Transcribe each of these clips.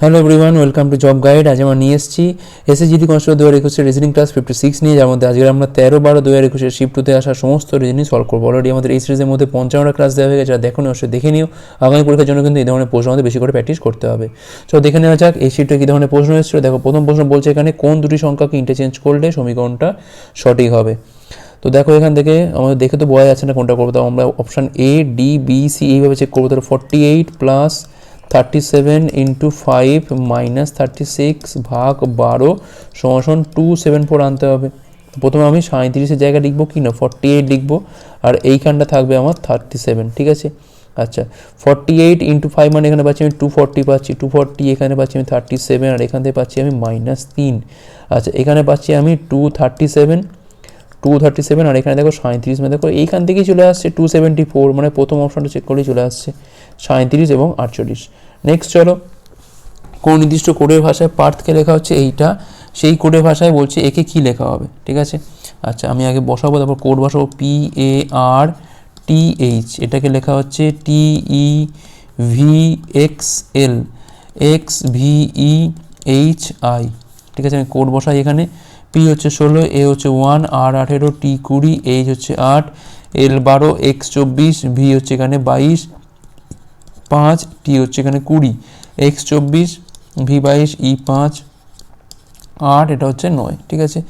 Hello everyone welcome to job guide আজ আমরা নিয়ে এসেছি এসএসজিডি কনস্টেবল দু হাজার একুশের রিজনিং ক্লাস ফিফটি সিক্স নিয়ে, যার মধ্যে আজকে আমরা তেরো বারো দু হাজার একুশের শিফট টুতে আসা সমস্ত রিজনিং সলভ করব। অলরেডি আমাদের এই সিরিজের মধ্যে পঞ্চান্নটা ক্লাস দেওয়া হয়ে গেছে আর দেখুন অবশ্যই দেখে নিও। আগামী পরীক্ষার জন্য কিন্তু এই ধরনের প্রশ্ন আমাদের বেশি করে প্র্যাকটিস করতে হবে। তো দেখে নেওয়া যাক, এই শিফটে কী ধরনের প্রশ্ন এসেছিল। দেখো, প্রথম প্রশ্ন বলছে এখানে, কোন দুটি সংখ্যাকে ইন্টারচেঞ্জ করলে সমীকরণটা সঠিক হবে? তো দেখো এখান থেকে, আমাদের দেখে তো বোঝা যাচ্ছে না কোনটা করব। তো আমরা option A D B C এইভাবে চেক করব। তাহলে forty eight plus thirty seven into five minus thirty six ভাগ বারো সমান টু সেভেন ফোর আনতে হবে। প্রথমে আমি সাঁত্রিশের জায়গায় লিখব কি না? ফর্টি এইট লিখব। আর এইখানটা থাকবে আমার থার্টি সেভেন ঠিক আছে? আচ্ছা ফর্টি এইট ইন্টু ফাইভ মানে এখানে পাচ্ছি আমি টু ফর্টি পাচ্ছি। টু ফর্টি এখানে পাচ্ছি আমি থার্টি সেভেন আর এখান থেকে পাচ্ছি আমি মাইনাস তিন। আচ্ছা এখানে পাচ্ছি আমি two thirty seven two thirty seven আর এখানে দেখো সাঁত্রিশ মানে দেখো এইখান থেকেই চলে আসছে টু সেভেন্টি ফোর মানে প্রথম অপশনটা চেক করলেই চলে আসছে। সাঁত্রিশ এবং আটচল্লিশ। নেক্সট চলো, কোন নির্দিষ্ট কোডের ভাষায় পার্থকে লেখা হচ্ছে এইটা, সেই কোডের ভাষায় বলছে একে কি লেখা হবে, ঠিক আছে? আচ্ছা আমি আগে বসাবো, তারপর কোড বসাবো P A R T H এটাকে লেখা হচ্ছে T E V X L X V E H I ঠিক আছে? আমি কোড বসাই এখানে পি হচ্ছে ষোলো এ হচ্ছে ওয়ান আর আঠেরো টি কুড়ি এইচ হচ্ছে আট এল বারো এক্স চব্বিশ ভি হচ্ছে এখানে বাইশ পাঁচ টি হচ্ছে এখানে কুড়ি। এক্স চব্বিশ ভি বাইশ ই পাঁচ, আট, এটা হচ্ছে নয়, ঠিক আছে?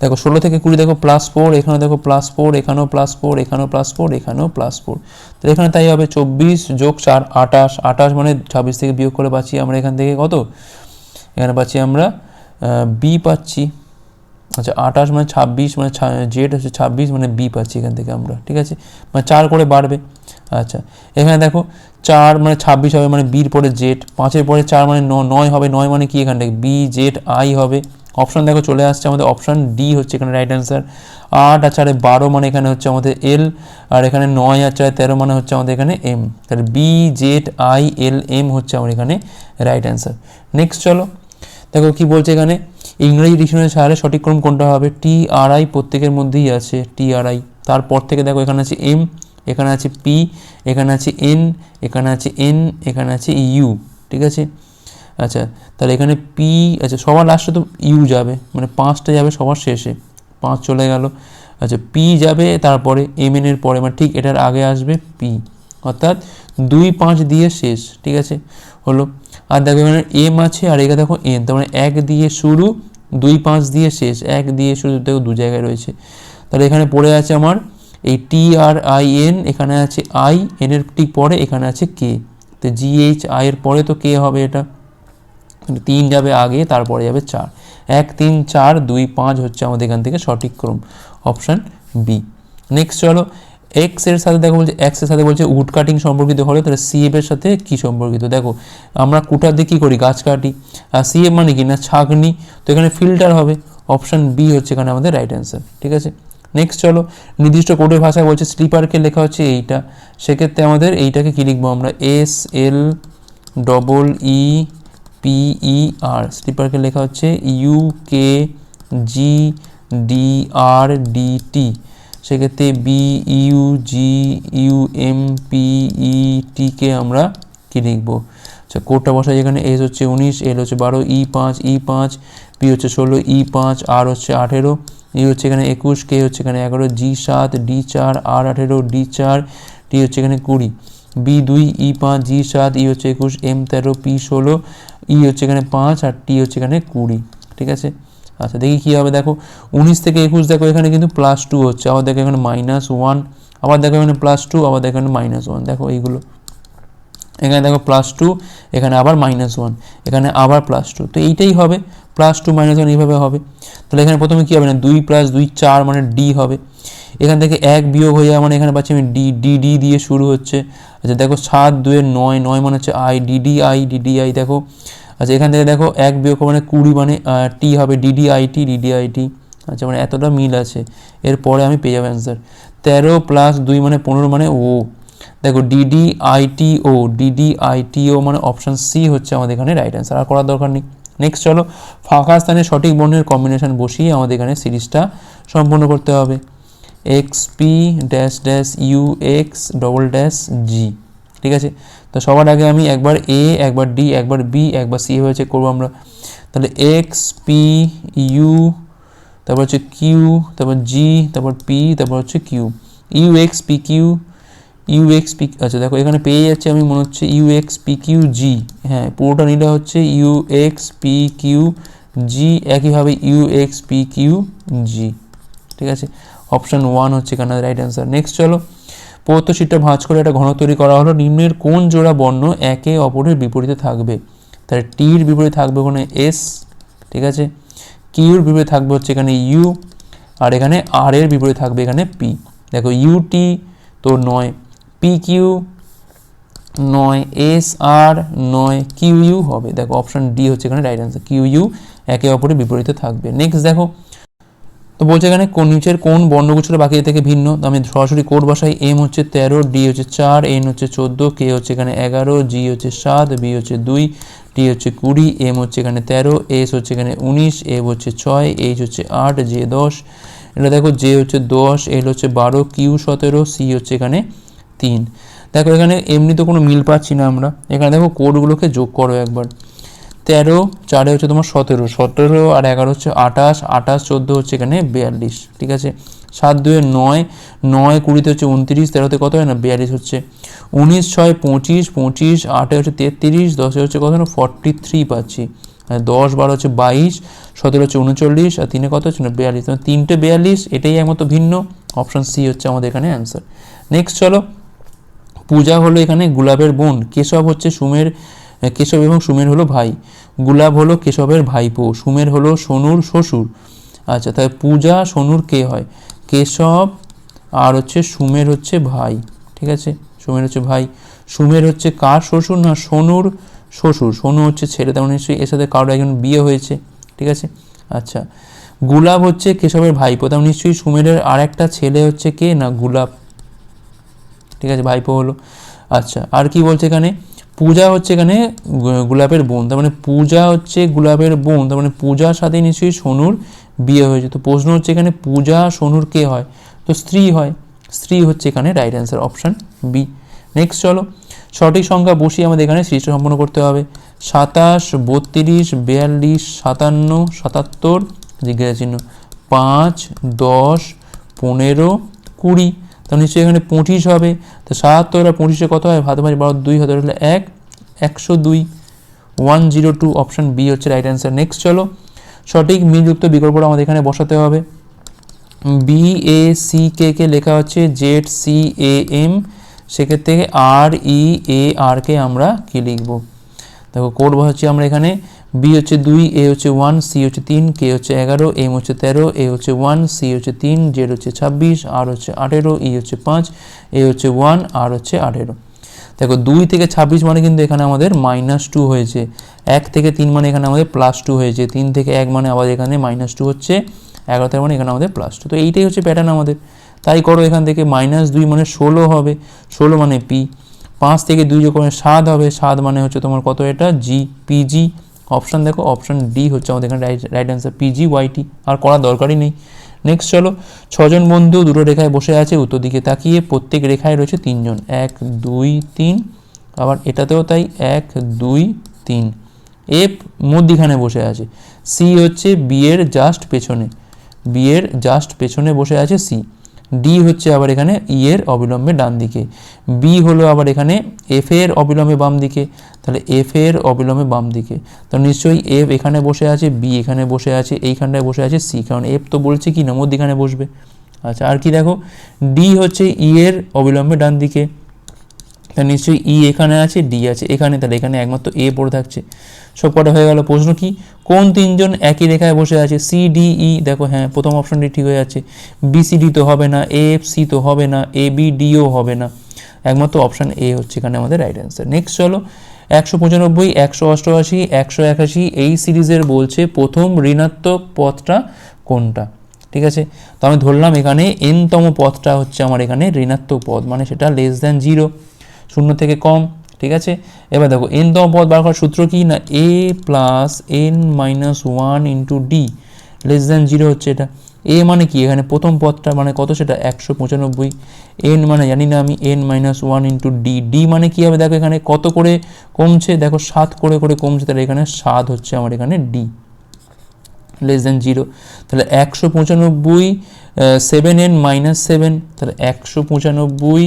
দেখো, ষোলো থেকে কুড়ি, দেখো প্লাস ফোর এখানেও দেখো প্লাস ফোর এখানেও প্লাস ফোর এখানেও প্লাস ফোর এখানেও প্লাস ফোর তো এখানে তাই হবে চব্বিশ যোগ চার আটাশ আটাশ মানে ছাব্বিশ থেকে বিয়োগ করে পাচ্ছি আমরা এখান থেকে কত? এখানে পাচ্ছি আমরা বি পাচ্ছি। আচ্ছা আঠাশ মানে ছাব্বিশ মানে জেড হচ্ছে ছাব্বিশ মানে বি পাচ্ছি এখান থেকে আমরা, ঠিক আছে? মানে চার করে বাড়বে আচ্ছা। এখানে দেখো, চার মানে ছাব্বিশ হবে মানে বির পরে জেড পাঁচের পরে চার মানে নয় হবে, নয় মানে কি এখান থেকে? বি জেড আই হবে। অপশান দেখো চলে আসছে আমাদের অপশান ডি হচ্ছে এখানে রাইট অ্যান্সার আট আর চারে বারো মানে এখানে হচ্ছে আমাদের এল আর এখানে নয় আর চারে তেরো মানে হচ্ছে আমাদের এখানে এম তাহলে B Z I L M হচ্ছে আমার এখানে রাইট অ্যান্সার নেক্সট চলো দেখো কি বলছে এখানে? ইংরেজি ডিকশনারি সাহারে সঠিক ক্রম কোনটা হবে? টি আর আই প্রত্যেকের মধ্যেই আছে টি আর আই তারপর থেকে দেখো এখানে আছে এম এখানে আছে পি এখানে আছে এন এখানে আছে এন এখানে আছে ইউ ঠিক আছে? আচ্ছা তাহলে এখানে পি আচ্ছা সবার লাস্টে তো ইউ যাবে মানে পাঁচটা যাবে সবার শেষে। পাঁচ চলে গেল। আচ্ছা পি যাবে, তারপরে এম এর পরে মানে ঠিক এটার আগে আসবে পি অর্থাৎ দুই পাঁচ দিয়ে শেষ, ঠিক আছে? হলো আর দেখো এখানে এম আছে, আর এখানে দেখো এন তার মানে এক দিয়ে শুরু, দুই পাঁচ দিয়ে শেষ, এক দিয়ে শুরু দেখো দু জায়গায় রয়েছে। তাহলে এখানে পড়ে আছে আমার এই টি আর আই এন এখানে আছে আই এন এর ঠিক পরে এখানে আছে কে তো জি এইচ আই এর পরে তো কে হবে এটা। তিন যাবে আগে, তারপরে যাবে চার। এক, তিন, চার, দুই, পাঁচ হচ্ছে আমাদের এখান থেকে সঠিক ক্রম, অপশান বি নেক্সট চলো এক্সের সাথে দেখো বলছে এক্সের সাথে বলছে উড কাটিং সম্পর্কিত হলে, তাহলে সিএফ এর সাথে কি সম্পর্কিত? দেখো, আমরা কুটার দিয়ে কী করি? গাছ কাটি। আর সিএফ মানে কি? না ছাগনি তো এখানে ফিল্টার হবে। অপশান বি হচ্ছে এখানে আমাদের রাইট অ্যান্সার ঠিক আছে? নেক্সট চলো, নির্দিষ্ট কোডের ভাষায় বলছে স্লিপারকে লেখা হচ্ছে এইটা। সেক্ষেত্রে আমাদের এইটাকে কী লিখব আমরা? এস এল ডবল ই পিই আর স্লিপারকে লেখা হচ্ছে U K G D R D T সেক্ষেত্রে B U G U M P E টিকে আমরা কী লিখব? আচ্ছা কোডটা বসাই এখানে এস হচ্ছে উনিশ এল হচ্ছে বারো ই পাঁচ ই পাঁচ পি হচ্ছে ষোলো ই পাঁচ আর হচ্ছে আঠেরো ই হচ্ছে এখানে একুশ কে হচ্ছে এখানে এগারো জি সাত ডি চার আর আঠেরো ডি চার টি হচ্ছে এখানে কুড়ি বি দুই ই পাঁচ জি সাত ই হচ্ছে একুশ এম তেরো পি ষোলো ই হচ্ছে এখানে পাঁচ, আর টি হচ্ছে এখানে কুড়ি, ঠিক আছে? আচ্ছা দেখি কী হবে। দেখো, উনিশ থেকে একুশ দেখো, এখানে কিন্তু প্লাস টু হচ্ছে। আবার দেখো এখানে মাইনাস ওয়ান আবার দেখো এখানে প্লাস টু আবার দেখো এখানে মাইনাস ওয়ান দেখো এইগুলো। এখানে দেখো প্লাস টু এখানে আবার মাইনাস ওয়ান এখানে আবার প্লাস টু তো এইটাই হবে। প্লাস টু মাইনাস ওয়ান এইভাবে হবে। তাহলে এখানে প্রথমে কী হবে না? দুই প্লাস দুই, চার মানে ডি হবে। এখান থেকে এক বিয়োগ হয়ে যাওয়া মানে এখানে পাচ্ছি আমি ডি ডি ডি দিয়ে শুরু হচ্ছে। আচ্ছা দেখো সাত দুয়ের নয় নয় মানে হচ্ছে I D D I D D I দেখো। আচ্ছা এখান থেকে দেখো এক বিয়োগ মানে কুড়ি মানে টি হবে DD I T DD I আচ্ছা মানে এতটা মিল আছে। এরপরে আমি পেয়ে যাব অ্যান্সার তেরো প্লাস দুই মানে পনেরো মানে ও। দেখো DD IT O DD IT O মানে অপশান সি হচ্ছে আমাদের এখানে রাইট অ্যান্সার আর করার দরকার নেই। নেক্সট চলো, ফাঁকা স্থানে সঠিক বর্ণের কম্বিনেশন বসিয়ে আমাদের এখানে সিরিজটা সম্পূর্ণ করতে হবে। X P dash dash U X double dash G ঠিক আছে? তো সবার আগে আমি একবার এ একবার ডি একবার বি একবার সি হয়ে চেক করব আমরা। তাহলে এক্স পি ইউ তারপর হচ্ছে কিউ তারপর জি তারপর পি তারপর হচ্ছে Q U X P Q U X P আচ্ছা দেখো এখানে পেয়ে যাচ্ছে আমি মনে হচ্ছে U X P Q G হ্যাঁ পুরোটা নিলে হচ্ছে U X P Q G একইভাবে U X P Q G ঠিক আছে? অপশান ওয়ান হচ্ছে এখানে রাইট অ্যান্সার নেক্সট চলো। পৌত্র শীটটা ভাঁজ করে একটা ঘন তৈরি করা হলো। নিম্নের কোন জোড়া বর্ণ একে অপরের বিপরীতে থাকবে? তাহলে টির বিপরীতে থাকবে ওখানে এস ঠিক আছে? কিউর বিপরীতে থাকবে হচ্ছে এখানে ইউ আর এখানে আর এর বিপরীতে থাকবে এখানে পি দেখো ইউটি তো নয় পি কিউ নয় এস আর নয় কিউ ইউ হবে। দেখো অপশন ডি হচ্ছে এখানে রাইট অ্যান্সার কিউ ইউ একে অপরের বিপরীতে থাকবে। নেক্সট দেখো তো বলছে এখানে কোন নিচের কোন বর্ণগুচ্ছটা বাকি থেকে ভিন্ন? তো আমি সরাসরি কোড বসাই, এম হচ্ছে তেরো, ডি হচ্ছে চার, এন হচ্ছে চোদ্দ, কে হচ্ছে এখানে এগারো, জি হচ্ছে সাত, বি হচ্ছে দুই, টি হচ্ছে কুড়ি, এম হচ্ছে এখানে তেরো, এস হচ্ছে এখানে উনিশ এ হচ্ছে ছয়, এইচ হচ্ছে আট, জে দশ। এটা দেখো জে হচ্ছে দশ, এল হচ্ছে বারো, কিউ সতেরো, সি হচ্ছে এখানে তিন। দেখো এখানে এমনি তো কোনো মিল পাচ্ছি না আমরা। এখানে দেখো কোডগুলোকে যোগ করো একবার। তেরো, চারে হচ্ছে তোমার সতেরো সতেরো আর এগারো হচ্ছে আঠাশ আঠাশ, চোদ্দ হচ্ছে এখানে বিয়াল্লিশ, ঠিক আছে? সাত দুয়ে নয় নয় কুড়িতে হচ্ছে উনত্রিশ, তেরোতে কত হয় না? বিয়াল্লিশ হচ্ছে। উনিশ, ছয়, পঁচিশ পঁচিশ, আটে হচ্ছে তেত্রিশ, দশে হচ্ছে কত না? ফর্টি থ্রি পাচ্ছি। আর দশ, বারো হচ্ছে বাইশ, সতেরো হচ্ছে উনচল্লিশ আর তিনে কত হচ্ছে না? বিয়াল্লিশ। তিনটে বিয়াল্লিশ, এটাই একমাত্র ভিন্ন। অপশান সি হচ্ছে আমাদের এখানে অ্যান্সার নেক্সট চলো। পূজা হলো এখানে গুলাবের বোন। কেশব হচ্ছে সুমের কেশব এবং সুমের হলো ভাই। গুলাব হলো কেশবের ভাইপো, সুমের হলো সোনুর শ্বশুর। আচ্ছা তাহলে পূজা, সোনুর কে হয়? কেশব আর হচ্ছে সুমের হচ্ছে ভাই, ঠিক আছে? সুমের হচ্ছে ভাই। সুমের হচ্ছে কার শ্বশুর না সোনুর শ্বশুর? সোনু হচ্ছে ছেলে তেমন নিশ্চয়ই এর সাথে কারোর একজন বিয়ে হয়েছে, ঠিক আছে? আচ্ছা গুলাব হচ্ছে কেশবের ভাইপো তেমন নিশ্চয়ই সুমেরের আর একটা ছেলে হচ্ছে কে না, গুলাব। ঠিক আছে, ভাইপো হলো। আচ্ছা আর কি বলছে এখানে? পূজা হচ্ছে এখানে গোলাপের বোন। তার মানে পূজা হচ্ছে গোলাপের বোন। তার মানে পূজার সাথে নিশ্চয়ই সোনুর বিয়ে হয়েছে। তো প্রশ্ন হচ্ছে এখানে পূজা সোনুর কে হয়? তো স্ত্রী হয়। স্ত্রী হচ্ছে এখানে right answer option B next চলো। সঠিক সংখ্যা বসিয়ে আমাদের এখানে সৃষ্ট সম্পন্ন করতে হবে। সাতাশ, বত্রিশ, বিয়াল্লিশ, সাতান্ন, সাতাত্তর, জিজ্ঞাসা চিহ্ন। পাঁচ, দশ, পনেরো, কুড়ি। তো নিশ্চয়ই এখানে পঁচিশ হবে। তো সাতাত্তর আর পঁচিশে কত হয়? ভাত ভাজি বারো, দুই হাতে হলে এক, একশো দুই one zero two option B হচ্ছে রাইট অ্যান্সার নেক্সট চলো। সঠিক মিলযুক্ত বিকল্পটা আমাদের এখানে বসাতে হবে। বি এ সি কে কে লেখা হচ্ছে জেড সি এ এম সেক্ষেত্রে আর ই এ আর কে আমরা কি লিখব? দেখো কোড বসাচ্ছি আমরা এখানে। বি হচ্ছে দুই, এ হচ্ছে ওয়ান, সি হচ্ছে তিন, কে হচ্ছে এগারো এম হচ্ছে তেরো, এ হচ্ছে ওয়ান, সি হচ্ছে তিন, জেড হচ্ছে ছাব্বিশ, আর হচ্ছে আঠেরো, ই হচ্ছে পাঁচ, এ হচ্ছে ওয়ান, আর হচ্ছে আঠেরো। দেখো, দুই থেকে ছাব্বিশ মানে কিন্তু এখানে আমাদের মাইনাস টু হয়েছে। এক থেকে তিন মানে এখানে আমাদের প্লাস টু হয়েছে। তিন থেকে এক মানে আবার এখানে মাইনাস টু হচ্ছে, এগারো থেকে মানে এখানে আমাদের প্লাস টু। তো এইটাই হচ্ছে প্যাটার্ন আমাদের। তাই করো এখান থেকে মাইনাস দুই মানে ষোলো হবে। ষোলো মানে পি। পাঁচ থেকে দুই যখন সাত হবে, সাত মানে হচ্ছে তোমার কত এটা? জি পিজি অপশান দেখো অপশান ডি হচ্ছে আমাদের এখানে right right answer PG YT আর করার দরকারই নেই। নেক্সট চলো, ছজন বন্ধু দুটো রেখায় বসে আছে, উত্তর দিকে তাকিয়ে প্রত্যেক রেখায় রয়েছে তিনজন। এক, দুই, তিন, আবার এটাতেও তাই এক, দুই, তিন। এফ মধ্যিখানে বসে আছে। সি হচ্ছে বিয়ের জাস্ট পেছনে। বিয়ের জাস্ট পেছনে বসে আছে সি ডি হচ্ছে আবার এখানে ই এর অবিলম্বে ডান দিকে। বি হলো আবার এখানে এফ এর অবিলম্বে বাম দিকে। তাহলে এফ এর অবিলম্বে বাম দিকে। তো নিশ্চয়ই এফ এখানে বসে আছে বি এখানে বসে আছে, এইখানটায় বসে আছে সি কারণ এফ তো বলছে কি না, মধ্যিখানে বসবে। আচ্ছা আর কি দেখো? ডি হচ্ছে ই এর অবিলম্বে ডান দিকে। তা নিশ্চয়ই ই এখানে আছে ডি আছে এখানে। তাহলে এখানে একমাত্র এ পড়ে থাকছে। সব কটা হয়ে গেল। প্রশ্ন কি? কোন তিনজন একই রেখায় বসে আছে? সি ডি ই দেখো হ্যাঁ প্রথম অপশনটি ঠিক হয়ে যাচ্ছে। বি সি ডি তো হবে না এ এফ সি তো হবে না এ বি ডিও হবে না। একমাত্র অপশান এ হচ্ছে এখানে আমাদের রাইট অ্যান্সার নেক্সট চলো, একশো পঁচানব্বই, একশো অষ্টআশি, একশো একাশি, এই সিরিজের বলছে প্রথম ঋণাত্মক পথটা কোনটা? ঠিক আছে? তো আমি ধরলাম এখানে এনতম পথটা হচ্ছে আমার এখানে ঋণাত্মক পদ মানে সেটা লেস দ্যান জিরো শূন্য থেকে কম। ঠিক আছে? এবার দেখো এনতম পদ বার করার সূত্র কি? না A plus N minus one into D less than zero হচ্ছে এটা। এ মানে কি? এখানে প্রথম পদটা মানে কত সেটা? একশো পঁচানব্বই। এন মানে জানি না আমি N minus one into D D মানে কী হবে? দেখো এখানে কত করে কমছে? দেখো, সাত করে করে কমছে, তাহলে এখানে সাত হচ্ছে আমার এখানে ডি লেস দেন জিরো তাহলে একশো পঁচানব্বই সেভেন এন মাইনাস সেভেন তাহলে একশো পঁচানব্বই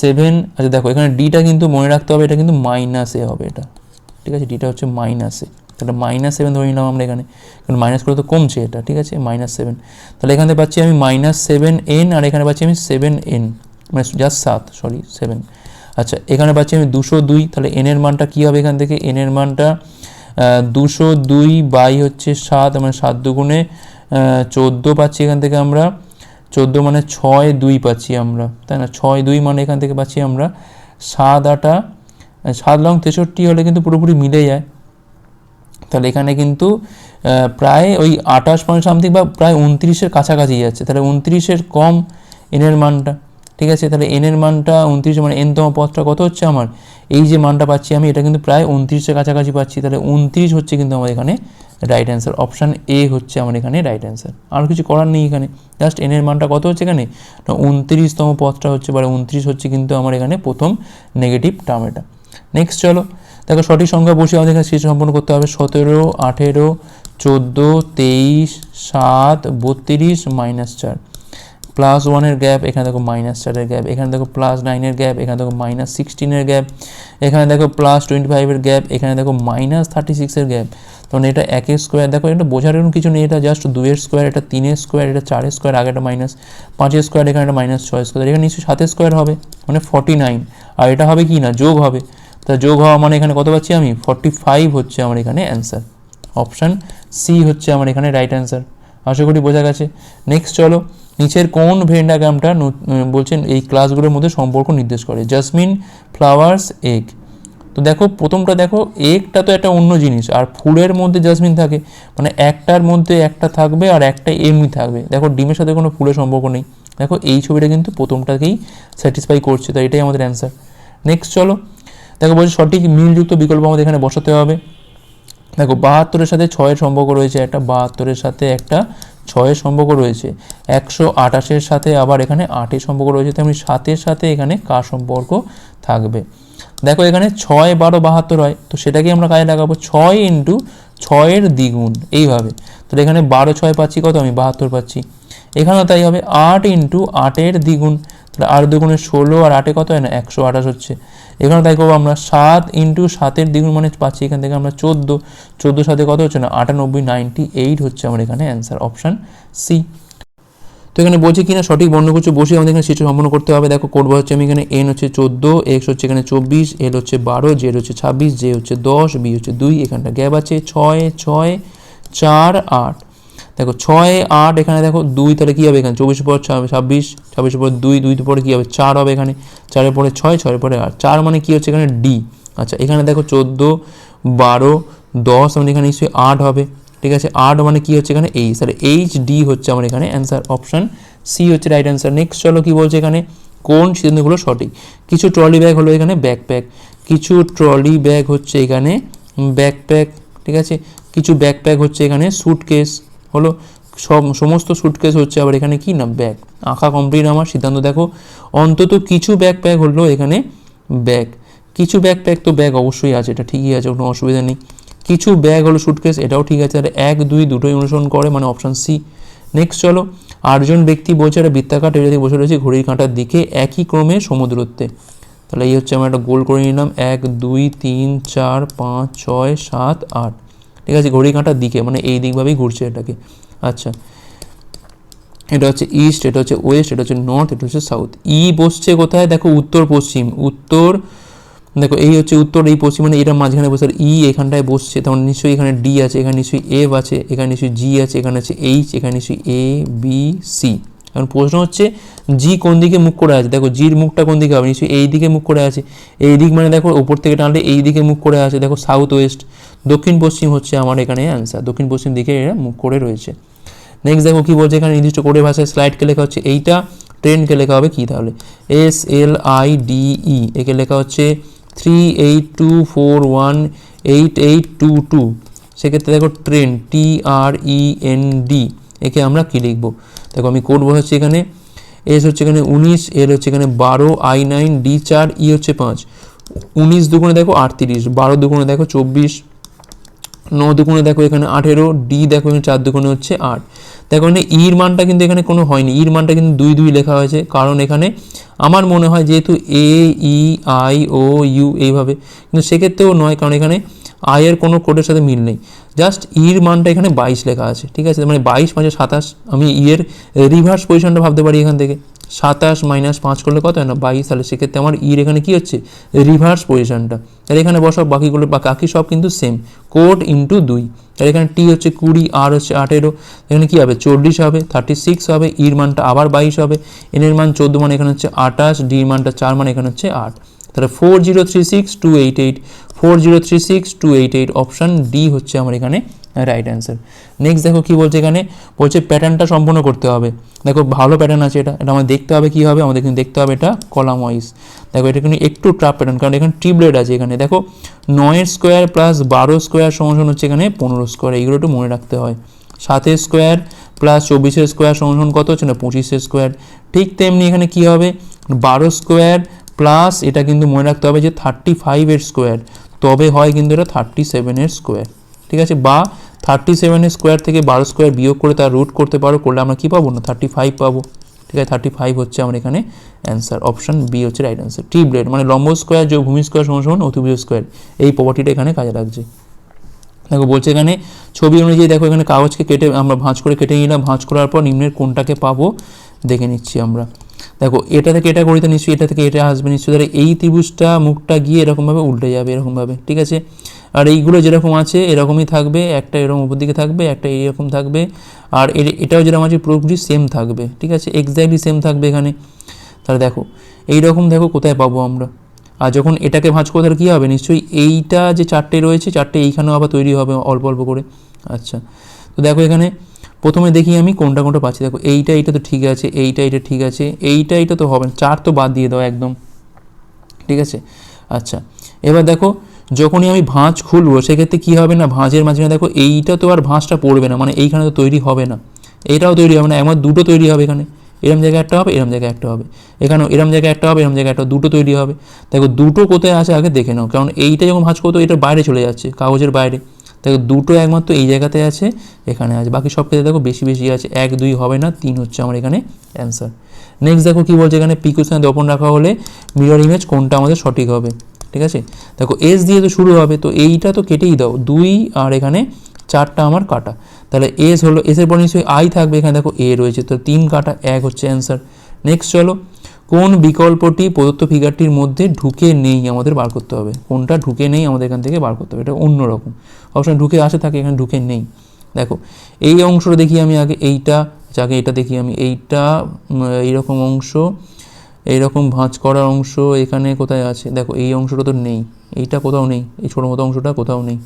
সেভেন আচ্ছা দেখো, এখানে ডিটা কিন্তু মনে রাখতে হবে, এটা কিন্তু মাইনাসে হবে এটা। ঠিক আছে? ডিটা হচ্ছে মাইনাসে তাহলে মাইনাস সেভেন ধরে নিলাম আমরা এখানে। কারণ মাইনাস করে তো কমছে এটা, ঠিক আছে? মাইনাস সেভেন তাহলে এখানে পাচ্ছি আমি মাইনাস সেভেন এন আর এখানে পাচ্ছি আমি সেভেন এন মানে জাস্ট সাত সরি সেভেন আচ্ছা এখানে পাচ্ছি আমি দুশো দুই, তাহলে এনের মানটা কী হবে এখান থেকে? এনের মানটা দুশো দুই বাই হচ্ছে সাত মানে সাত দুগুণে চোদ্দ পাচ্ছি এখান থেকে আমরা। চোদ্দ মানে ছয় দুই পাচ্ছি আমরা, তাই না? ছয় দুই মানে এখান থেকে পাচ্ছি আমরা সাত আটা সাত লং তেষট্টি হলে কিন্তু পুরোপুরি মিলে যায়। তাহলে এখানে কিন্তু প্রায় ওই আঠাশ পয়েন্ট সামথিং বা প্রায় উনত্রিশের কাছাকাছি যাচ্ছে। তাহলে উনত্রিশের কম এনের মানটা। ঠিক আছে? তাহলে এনের মানটা উনত্রিশ মানে এনতম পথটা কত হচ্ছে আমার? এই যে মানটা পাচ্ছি আমি, এটা কিন্তু প্রায় উনত্রিশের কাছাকাছি পাচ্ছি। তাহলে উনত্রিশ হচ্ছে কিন্তু আমার এখানে রাইট অ্যান্সার অপশান এ হচ্ছে আমার এখানে রাইট অ্যান্সার আর কিছু করার নেই এখানে। জাস্ট এনের মানটা কত হচ্ছে এখানে? না উনত্রিশতম পথটা হচ্ছে, বা উনত্রিশ হচ্ছে কিন্তু আমার এখানে প্রথম নেগেটিভ টার্ম এটা। নেক্সট চলো। দেখো, সঠিক সংখ্যা বসে আমাদের এখানে শেষ সম্পন্ন করতে হবে। সতেরো, আঠেরো, চোদ্দ, তেইশ, সাত, বত্রিশ মাইনাস চার। প্লাস ওয়ানের গ্যাপ এখানে দেখো মাইনাস চারের গ্যাপ এখানে দেখো প্লাস নাইনের গ্যাপ এখানে দেখো মাইনাস সিক্সটিনের গ্যাপ এখানে দেখো প্লাস টোয়েন্টি ফাইভের গ্যাপ এখানে দেখো মাইনাস থার্টি সিক্সের গ্যাপ তখন এটা একের স্কোয়ার দেখো এটা বোঝার এরকম কিছু নেই, এটা জাস্ট দুইয়ের স্কোয়ার এটা তিনের স্কোয়ার এটা চারের স্কোয়ার আগে এটা মাইনাস পাঁচের স্কোয়ার এখানে একটা মাইনাস ছয় স্কোয়ার এখানে নিশ্চয়ই সাতের স্কোয়ার হবে মানে ফর্টি নাইন আর এটা হবে কি না, যোগ হবে। তা যোগ হওয়া মানে এখানে কত পাচ্ছি আমি? ফর্টি ফাইভ হচ্ছে আমার এখানে অ্যান্সার অপশান সি হচ্ছে আমার এখানে রাইট অ্যান্সার আশা করি বোঝা গেছে। নেক্সট চলো নিচের কোন ভেন ডায়াগ্রামটা বলছেন এই ক্লাসগুলোর মধ্যে সম্পর্ক নির্দেশ করে। Jasmine, flowers, egg. তো দেখো, প্রথমটা দেখো, এগটা তো একটা অন্য জিনিস, আর ফুলের মধ্যে জাসমিন থাকে মানে একটার মধ্যে একটা থাকবে আর একটা এমনি থাকবে। দেখো, ডিমের সাথে কোনো ফুলের সম্পর্ক নেই। দেখো, এই ছবিটা কিন্তু প্রথমটাকেই স্যাটিসফাই করছে, তো এটাই আমাদের অ্যান্সার নেক্সট চলো, দেখো, বলছি সঠিক মিলযুক্ত বিকল্প আমাদের এখানে বসাতে হবে। দেখো, বাহাত্তরের সাথে ছয়ের সম্পর্ক রয়েছে, একটা বাহাত্তরের সাথে একটা ছয়ের সম্পর্ক রয়েছে। একশো আঠাশের সাথে আবার এখানে আটের সম্পর্ক রয়েছে, তেমনি সাতের সাথে এখানে কার সম্পর্ক থাকবে? দেখো এখানে ছয় বারো বাহাত্তর হয়, তো সেটাকে আমরা কাজে লাগাবো ছয় ইন্টু ছয়ের দ্বিগুণ, এইভাবে। তো এখানে বারো ছয় পাচ্ছি, কত আমি বাহাত্তর পাচ্ছি। এখানেও তাই হবে, আট ইন্টু আটের দ্বিগুণ। আট দুগুণে ষোলো আর আটে কত হয় না? একশো আঠাশ হচ্ছে। এখানে তাই করব আমরা সাত ইন্টু সাতের দ্বিগুণ মানে পাচ্ছি, এখান থেকে আমরা চোদ্দ। চোদ্দোর সাথে কত হচ্ছে না? আটানব্বই, নাইনটি এইট হচ্ছে আমার এখানে অ্যান্সার অপশান সি তো এখানে বলছে কিনা, সঠিক বর্ণগুচ্ছ বসে আমাদের এখানে সেটা সম্পন্ন করতে হবে। দেখো করব হচ্ছে আমি এখানে এন হচ্ছে চোদ্দ এক্স হচ্ছে এখানে চব্বিশ এল হচ্ছে বারো জেড হচ্ছে ছাব্বিশ জে হচ্ছে দশ বি হচ্ছে দুই, এখানটা গ্যাপ আছে ছয় ছয়, চার, আট। দেখো ছয়, আট এখানে দেখো দুই, তাহলে কী হবে এখানে? চব্বিশের পর ছাব্বিশ ছাব্বিশের পর দুই দুই পরে কী হবে? চার হবে এখানে। চারের পরে ছয়, ছয়ের পরে আট। চার মানে কী হচ্ছে এখানে? ডি। আচ্ছা এখানে দেখো চোদ্দ, বারো, দশ মানে এখানে নিশ্চয়ই আট হবে। ঠিক আছে? আট মানে কী হচ্ছে এখানে? এইচ তাহলে এইচ ডি হচ্ছে আমার এখানে অ্যান্সার অপশান সি হচ্ছে রাইট অ্যান্সার নেক্সট চলো কী বলছে এখানে? কোন সিদ্ধান্তগুলো সঠিক? কিছু ট্রলি ব্যাগ হলো এখানে ব্যাকপ্যাক কিছু ট্রলি ব্যাগ হচ্ছে এখানে ব্যাকপ্যাক ঠিক আছে? কিছু ব্যাকপ্যাক হচ্ছে এখানে সুটকেস হলো, সব, সমস্ত সুটকেস হচ্ছে, আবার এখানে কি না ব্যাগ আঁকা কমপ্লিট আমার, সিদ্ধান্ত দেখো, অন্তত কিছু ব্যাগ প্যাক হলো এখানে ব্যাগ কিছু ব্যাগ প্যাক তো ব্যাগ অবশ্যই আছে, এটা ঠিকই আছে, কোনো অসুবিধা নেই। কিছু ব্যাগ হলো সুটকেস এটাও ঠিক আছে তাহলে এক, দুই দুটোই অনুসরণ করে মানে অপশান সি নেক্সট চলো, আটজন ব্যক্তি বলছে একটা বৃত্তাকার টেবিলে বসে রয়েছে, ঘড়ির কাঁটার দিকে, একই ক্রমে সমুদ্রত্বে। তাহলে এই হচ্ছে আমরা একটা গোল করে নিলাম, এক, দুই, তিন, চার, পাঁচ, ছয়, সাত, আট। ঠিক আছে ঘড়ি কাঁটার দিকে মানে এই দিকভাবেই ঘুরছে এটাকে। আচ্ছা এটা হচ্ছে ইস্ট এটা হচ্ছে ওয়েস্ট এটা হচ্ছে নর্থ এটা হচ্ছে সাউথ ই বসছে কোথায়? দেখো উত্তর পশ্চিম, উত্তর, দেখো এই হচ্ছে উত্তর, এই পশ্চিম মানে এটা মাঝখানে বসে ই এখানটায় বসছে। তখন নিশ্চয়ই এখানে ডি আছে, এখানে নিশ্চয়ই এফ আছে, এখানে নিশ্চয়ই জি আছে, এখানে আছে এইচ এখানে নিশ্চয়ই এ বি সি এখন প্রশ্ন হচ্ছে জি কোন দিকে মুখ করে আছে? দেখো জির মুখটা কোন দিকে হবে? নিশ্চয়ই এই দিকে মুখ করে আছে। এই দিক মানে দেখো উপর থেকে টানলে এই দিকে মুখ করে আছে। দেখো সাউথ ওয়েস্ট দক্ষিণ পশ্চিম হচ্ছে আমার এখানে অ্যান্সার দক্ষিণ পশ্চিম দিকে এরা মুখ করে রয়েছে। নেক্সট দেখো কী বলছে এখানে নির্দিষ্ট কোডের ভাষায় স্লাইডকে লেখা হচ্ছে। এইটা ট্রেনকে লেখা হবে কী তাহলে? S L I D E একে লেখা হচ্ছে three eight two four one eight eight two two সেক্ষেত্রে দেখো train T R E N D একে আমরা কী লিখব? দেখো আমি কোড বসাচ্ছি এখানে। এস হচ্ছে এখানে উনিশ এল হচ্ছে এখানে বারো আই নাইন ডি চার ই হচ্ছে পাঁচ। উনিশ দুগুণে দেখো আটত্রিশ, বারো দুগুণে দেখো চব্বিশ ন দুগুণে দেখো এখানে আঠেরো, ডি দেখো এখানে চার দুগুণে হচ্ছে আট। দেখো এখানে ইর মানটা কিন্তু এখানে কোনো হয়নি। ইর মানটা কিন্তু দুই দুই লেখা হয়েছে। কারণ এখানে আমার মনে হয় যেহেতু এ, ই, আই, ও, ইউ এইভাবে, কিন্তু সেক্ষেত্রেও নয়, কারণ এখানে আয়ের কোনো কোডের সাথে মিল নেই। জাস্ট ইর মানটা এখানে বাইশ লেখা আছে, ঠিক আছে? মানে বাইশ, পাঁচে সাতাশ, আমি ইয়ের রিভার্স পজিশনটা ভাবতে পারি এখান থেকে। সাতাশ মাইনাস পাঁচ করলে কত হয় না? বাইশ, তাহলে সেক্ষেত্রে আমার ইর এখানে কী হচ্ছে? রিভার্স পজিশনটা আর এখানে বসব বাকিগুলো বা কাকি সব কিন্তু সেম কোড ইন্টু দুই। আর এখানে টি হচ্ছে কুড়ি আর হচ্ছে আঠেরো। এখানে কী হবে? চল্লিশ হবে থার্টি সিক্স হবে ইর মানটা আবার বাইশ হবে। এনের মান চোদ্দ মানে এখানে হচ্ছে আঠাশ ডির মানটা চার মানে এখানে হচ্ছে আট। তাহলে four zero three six two eight eight four zero three six two eight eight option D হচ্ছে আমার এখানে রাইট অ্যান্সার নেক্সট দেখো কী বলছে এখানে? বলছে প্যাটার্নটা সম্পূর্ণ করতে হবে। দেখো ভালো প্যাটার্ন আছে এটা। এটা আমাদের দেখতে হবে কী হবে? আমাদের কিন্তু দেখতে হবে এটা কলাম ওয়াইজ দেখো এটা কিন্তু একটু ট্রাপ প্যাটার্ন কারণ এখানে ট্রিবলেট আছে এখানে। দেখো নয়ের স্কোয়ার প্লাস বারো স্কোয়ার সমান হচ্ছে এখানে পনেরো স্কোয়ার এইগুলো একটু মনে রাখতে হয়। সাতের স্কোয়ার প্লাস চব্বিশের স্কোয়ার সমান কত হচ্ছে না? পঁচিশের স্কোয়ার ঠিক তেমনি এখানে কী হবে? বারো স্কোয়ার প্লাস এটা কিন্তু মনে রাখতে হবে যে থার্টি ফাইভের স্কোয়ার তবে হয় কিন্তু এটা থার্টি সেভেনের স্কোয়ার ঠিক আছে? বা থার্টি সেভেনের স্কোয়ার থেকে বারো স্কোয়ার বিয়োগ করে তার রুট করতে পারো, করলে আমরা কী পাবো? না থার্টি ফাইভ পাবো। ঠিক আছে? থার্টি ফাইভ হচ্ছে আমার এখানে অ্যান্সার অপশন বি হচ্ছে রাইট অ্যান্সার টি ব্লেড মানে লম্ব স্কোয়ার যোগ ভূমি স্কোয়ার সমান সমান স্কোয়ার এই প্রপার্টিটা এখানে কাজে লাগছে। দেখো, বলছে এখানে, ছবি অনুযায়ী দেখো, এখানে কাগজকে কেটে আমরা ভাঁজ করে কেটে নিলাম। ভাঁজ করার পর নিম্নের কোনটাকে পাবো? দেখে নিচ্ছি আমরা। দেখো, এটা থেকে এটা করিতে নিশ্চয়ই, এটা থেকে এটা আসবে নিশ্চয়ই। তাহলে এই ত্রিভুজটা, মুখটা গিয়ে এরকমভাবে উল্টে যাবে, এরকমভাবে। ঠিক আছে? আর এইগুলো যেরকম আছে, এরকমই থাকবে, একটা এরকম উপর দিকে থাকবে, একটা এইরকম থাকবে। আর এটাও যেরকম আছে পুরোপুরি সেম থাকবে, ঠিক আছে? এক্স্যাক্টলি সেম থাকবে এখানে। তাহলে দেখো এই রকম দেখো কোথায় পাবো আমরা। আর যখন এটাকে ভাঁজ করতে তাহলে কী হবে? নিশ্চয়ই এইটা যে চারটে রয়েছে, চারটে এইখানেও আবার তৈরি হবে অল্প অল্প করে। আচ্ছা তো দেখো এখানে, প্রথমে দেখি আমি কোনটা কোনটা পাচ্ছি। দেখো, এইটা এইটা তো ঠিক আছে, এইটা এইটা ঠিক আছে, এইটা এইটা তো হবে চার তো বাদ দিয়ে দাও একদম, ঠিক আছে? আচ্ছা এবার দেখো যখনই আমি ভাঁজ খুলবো, সেক্ষেত্রে কী হবে না? ভাঁজের মাঝখানে দেখো এইটা তো আর ভাঁজটা পড়বে না মানে এইখানে তো তৈরি হবে না। এইটাও তৈরি হবে না, এমন দুটো তৈরি হবে এখানে। এরম জায়গায় একটা হবে, এরম জায়গায় একটা হবে। এখানেও এরম জায়গায় একটা হবে, এরম জায়গায় একটা, দুটো তৈরি হবে। দেখো দুটো কোথায় আছে আগে দেখে নাও, কারণ এইটা যখন ভাঁজ করতো এটা বাইরে চলে যাচ্ছে, কাগজের বাইরে। দেখো দুটো একমাত্র এই জায়গাতে আছে, এখানে আছে। বাকি সব ক্ষেত্রে দেখো বেশি বেশি আছে, এক, দুই হবে না, তিন হচ্ছে আমার এখানে অ্যান্সার নেক্সট দেখো কী বলছে এখানে পিকুশনে দপন রাখা হলে মিরর ইমেজ কোনটা আমাদের সঠিক হবে? ঠিক আছে? দেখো এস দিয়ে তো শুরু হবে, তো এইটা তো কেটেই দাও। দুই আর এখানে চারটা আমার কাটা। তাহলে এস হলো এসের পর নিশ্চয়ই আই থাকবে এখানে। দেখো এ রয়েছে, তো তিন কাটা, এক হচ্ছে অ্যান্সার নেক্সট চলো, কোন বিকল্পটি প্রদত্ত ফিগারটির মধ্যে ঢুকে নেই আমাদের বার করতে হবে? কোনটা ঢুকে নেই আমাদের এখান থেকে বার করতে হবে? এটা অন্যরকম অপশন ঢুকে আসে থাকে, এখানে ঢুকে নেই। দেখো, এই অংশটা দেখি আমি আগে, এইটা আগে এটা দেখি আমি, এইটা এইরকম অংশ এইরকম ভাঁজ করার অংশ এখানে কোথায় আছে? দেখো, এই অংশটা তো নেই। এইটা কোথাও নেই। এই ছোটো মতো অংশটা কোথাও নেই।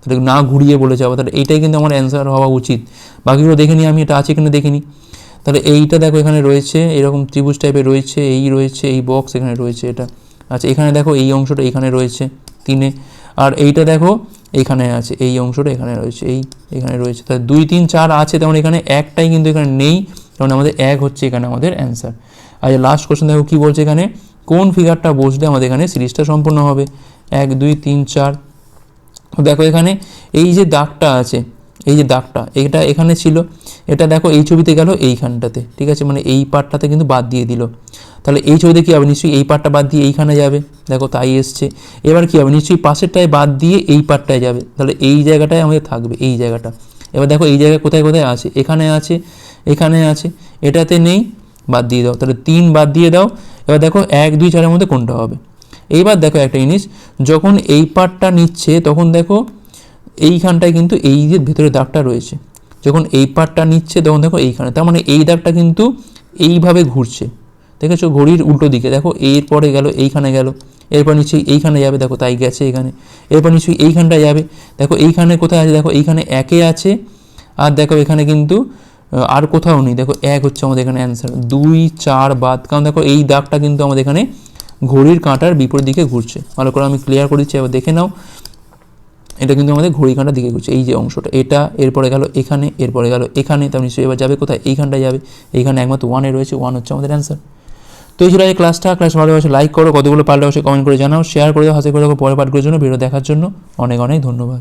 তাহলে না ঘুরিয়ে বলে যাব তাহলে এইটাই কিন্তু আমার অ্যান্সার হওয়া উচিত। বাকিগুলো দেখে নিই, আমি এটা আছে কিনা দেখে নিই। তাহলে এইটা দেখো এখানে রয়েছে, এরকম ত্রিভুজ টাইপের রয়েছে, এই রয়েছে, এই বক্স এখানে রয়েছে এটা। আচ্ছা এখানে দেখো এই অংশটা এখানে রয়েছে, তিনে। আর এইটা দেখো এখানে আছে, এই অংশটা এখানে রয়েছে, এই এখানে রয়েছে। তাহলে দুই, তিন, চার আছে, তেমন এখানে একটাই কিন্তু এখানে নেই। তেমন আমাদের এক হচ্ছে এখানে আমাদের অ্যান্সার আর লাস্ট কোশ্চেন দেখো কী বলছে এখানে? কোন ফিগারটা বসলে আমাদের এখানে সিরিজটা সম্পূর্ণ হবে? এক, দুই, তিন, চার। দেখো এখানে এই যে দাগটা আছে, এই যে দাগটা, এটা এখানে ছিল। এটা দেখো এই ছবিতে গেল এইখানটাতে, ঠিক আছে? মানে এই পার্টটাতে কিন্তু বাদ দিয়ে দিল। তাহলে এই ছবিতে কী হবে? নিশ্চয়ই এই পার্টটা বাদ দিয়ে এইখানে যাবে। দেখো তাই এসছে। এবার কী হবে? নিশ্চয়ই পাশেরটায় বাদ দিয়ে এই পার্টটায় যাবে। তাহলে এই জায়গাটায় আমাদের থাকবে, এই জায়গাটা। এবার দেখো এই জায়গায় কোথায় কোথায় আছে? এখানে আছে এখানে আছে। এটাতে নেই। বাদ দিয়ে দাও। তাহলে তিন বাদ দিয়ে দাও। এবার দেখো এক, দুই, চারের মধ্যে কোনটা হবে? এইবার দেখো একটা জিনিস, যখন এই পার্টটা নিচ্ছে, তখন দেখো এইখানটায় কিন্তু এই যে ভেতরে দাগটা রয়েছে। যখন এই পার্টটা নিচ্ছে, তখন দেখো এইখানে। তার মানে এই দাগটা কিন্তু এইভাবে ঘুরছে। দেখেছ? ঘড়ির উল্টো দিকে। দেখো, এরপরে গেল, এইখানে গেল। এরপর নিশ্চয়ই এইখানে যাবে। দেখো, তাই গেছে এখানে। এরপর নিশ্চয়ই এইখানটায় যাবে। দেখো, এইখানে কোথায় আছে? দেখো, এইখানে একে আছে। আর দেখো, এখানে কিন্তু আর কোথাও নেই। দেখো, এক হচ্ছে আমাদের এখানে অ্যান্সার দুই, চার বাদ। কারণ দেখো, এই দাগটা কিন্তু আমাদের এখানে ঘড়ির কাঁটার বিপরীত দিকে ঘুরছে। ভালো করে আমি ক্লিয়ার করে দিচ্ছি, এবার দেখে নাও। এটা কিন্তু আমাদের ঘড়ি কাঁটার দিকে ঘুরছে। এই যে অংশটা, এটা, এরপরে গেল এখানে, এরপরে গেল এখানে, তার নিশ্চয়ই এবার যাবে কোথায়? এইখানটায় যাবে। এইখানে একমাত্র ওয়ানে রয়েছে ওয়ান হচ্ছে আমাদের অ্যান্সার তো এই ছিল এই ক্লাসটা ক্লাস ভালো অবশ্যই লাইক করো। কতগুলো পারলে অবশ্যই কমেন্ট করে জানাও। শেয়ার করে দাও। হাতে করে পরে পাঠ করার জন্য ভিডিও দেখার জন্য অনেক অনেক ধন্যবাদ।